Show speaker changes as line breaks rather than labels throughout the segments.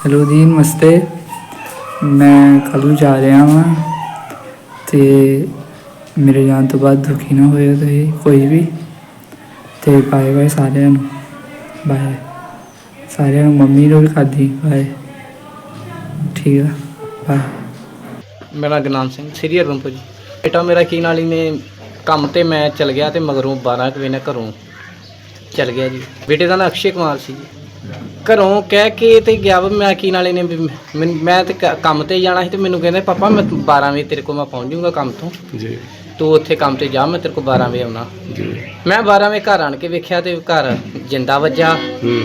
Hello ਜੀ ਨਮਸਤੇ। ਮੈਂ ਕੱਲੂ ਜਾ ਰਿਹਾ ਹਾਂ ਤੇ ਮੇਰੇ ਜਾਣ ਤੋਂ ਬਾਅਦ ਦੁਖੀ ਨਾ ਹੋਇਓ ਤੁਸੀਂ, ਕੋਈ ਵੀ। ਤੇ ਬਾਏ ਬਾਏ ਸਾਰਿਆਂ ਨੂੰ। ਬਾਏ ਸਾਰਿਆਂ ਨੂੰ ਮੰਮੀ ਨੂੰ ਵੀ ਖਾਦੀ ਬਾਏ ਠੀਕ ਆ। ਬਾਏ
ਮੇਰਾ ਨਾਮ ਗੁਰਨਾਮ ਸਿੰਘ, ਸ੍ਰੀ ਹਰਗੋਬਿੰਦਪੁਰ ਜੀ। ਬੇਟਾ ਮੇਰਾ ਕੀ ਨਾਲ ਹੀ ਨੇ ਕੰਮ ਤੇ ਮੈਂ ਚਲ ਗਿਆ ਤੇ ਮਗਰੋਂ 12 ਕੁ ਵਜੇ ਨਾਲ ਘਰੋਂ ਚਲ ਗਿਆ ਜੀ। ਬੇਟੇ ਦਾ ਨਾਂ ਅਕਸ਼ੇ ਕੁਮਾਰ ਸੀ ਜੀ। ਘਰੋਂ ਕਹਿ ਕੇ ਤੇ ਗਿਆ ਵਾ ਮੈਂ ਕੀ ਨਾਲੇ ਨੇ ਵੀ ਮੈਂ ਤੇ ਕ- ਕੰਮ ਤੇ ਜਾਣਾ ਸੀ ਤੇ ਮੈਨੂੰ ਕਹਿੰਦੇ ਪਾਪਾ ਮੈਂ 12 ਵਜੇ ਤੇਰੇ ਕੋਲ ਮੈਂ ਪਹੁੰਚ ਜਾਊਂਗਾ ਕੰਮ ਤੋਂ।
ਜੀ।
ਤੂੰ ਉੱਥੇ ਕੰਮ ਤੇ ਜਾ ਮੈਂ ਤੇਰੇ ਕੋਲ 12 ਵਜੇ ਆਉਣਾ।
ਜੀ।
ਮੈਂ 12 ਵਜੇ ਘਰ ਆਣ ਕੇ ਵੇਖਿਆ ਤੇ ਘਰ ਜਿੰਦਾ ਵੱਜਾ।
ਹੂੰ।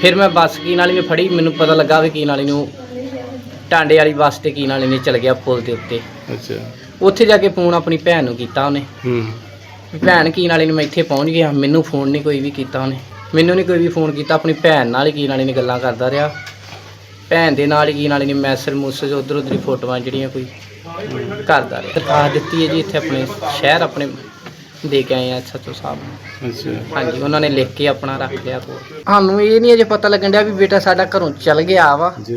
ਫਿਰ ਮੈਂ ਬੱਸ ਕੀ ਨਾਲੀ ਨੇ ਫੜੀ ਮੈਨੂੰ ਪਤਾ ਲੱਗਾ ਵੀ ਕੀ ਨਾਲੀ ਨੂੰ ਟਾਂਡੇ ਵਾਲੀ ਬੱਸ ਤੇ ਕੀ ਨਾਲੀ ਨੇ ਚਲ ਗਿਆ ਪੁਲ ਦੇ ਉੱਤੇ।
ਅੱਛਾ।
ਉੱਥੇ ਜਾ ਕੇ ਫੋਨ ਆਪਣੀ ਭੈਣ ਨੂੰ ਕੀਤਾ ਉਹਨੇ।
ਹੂੰ।
ਵੀ ਭੈਣ ਕੀ ਨਾਲੇ ਨੂੰ ਮੈਂ ਇੱਥੇ ਪਹੁੰਚ ਗਿਆ ਮੈਨੂੰ ਫੋਨ ਨਹੀਂ ਕੋਈ ਵੀ ਕੀਤਾ ਉਹਨੇ। ਮੈਨੂੰ ਨਹੀਂ ਕੋਈ ਵੀ ਫੋਨ ਕੀਤਾ ਆਪਣੀ ਭੈਣ ਨਾਲ ਹੀ ਕੀ ਨਾਲੇ ਨੇ ਗੱਲਾਂ ਕਰਦਾ ਰਿਹਾ। ਭੈਣ ਦੇ ਨਾਲ ਹੀ ਕੀ ਨਾਲੇ ਨੇ ਮੈਸੇਜ ਮੂਸੇਜ ਉਧਰ ਉਧਰ ਹੀ ਫੋਟੋਆਂ ਜਿਹੜੀਆਂ ਕੋਈ ਕਰਦਾ ਰਿਹਾ। ਦਰਖਾਸਤ ਦਿੱਤੀ ਹੈ ਜੀ ਇੱਥੇ ਆਪਣੇ ਸ਼ਹਿਰ ਆਪਣੇ ਦੇ ਕੇ ਆਏ ਆ ਸੱਚੋ ਸਾਹਿਬ।
ਅੱਛਾ।
ਹਾਂਜੀ ਉਹਨਾਂ ਨੇ ਲਿਖ ਕੇ ਆਪਣਾ ਰੱਖ ਲਿਆ। ਕੋਲ ਸਾਨੂੰ ਇਹ ਨਹੀਂ ਅਜੇ ਪਤਾ ਲੱਗਣ ਡਿਆ ਵੀ ਬੇਟਾ ਸਾਡਾ ਘਰੋਂ ਚਲ ਗਿਆ ਵਾ।
ਜੀ।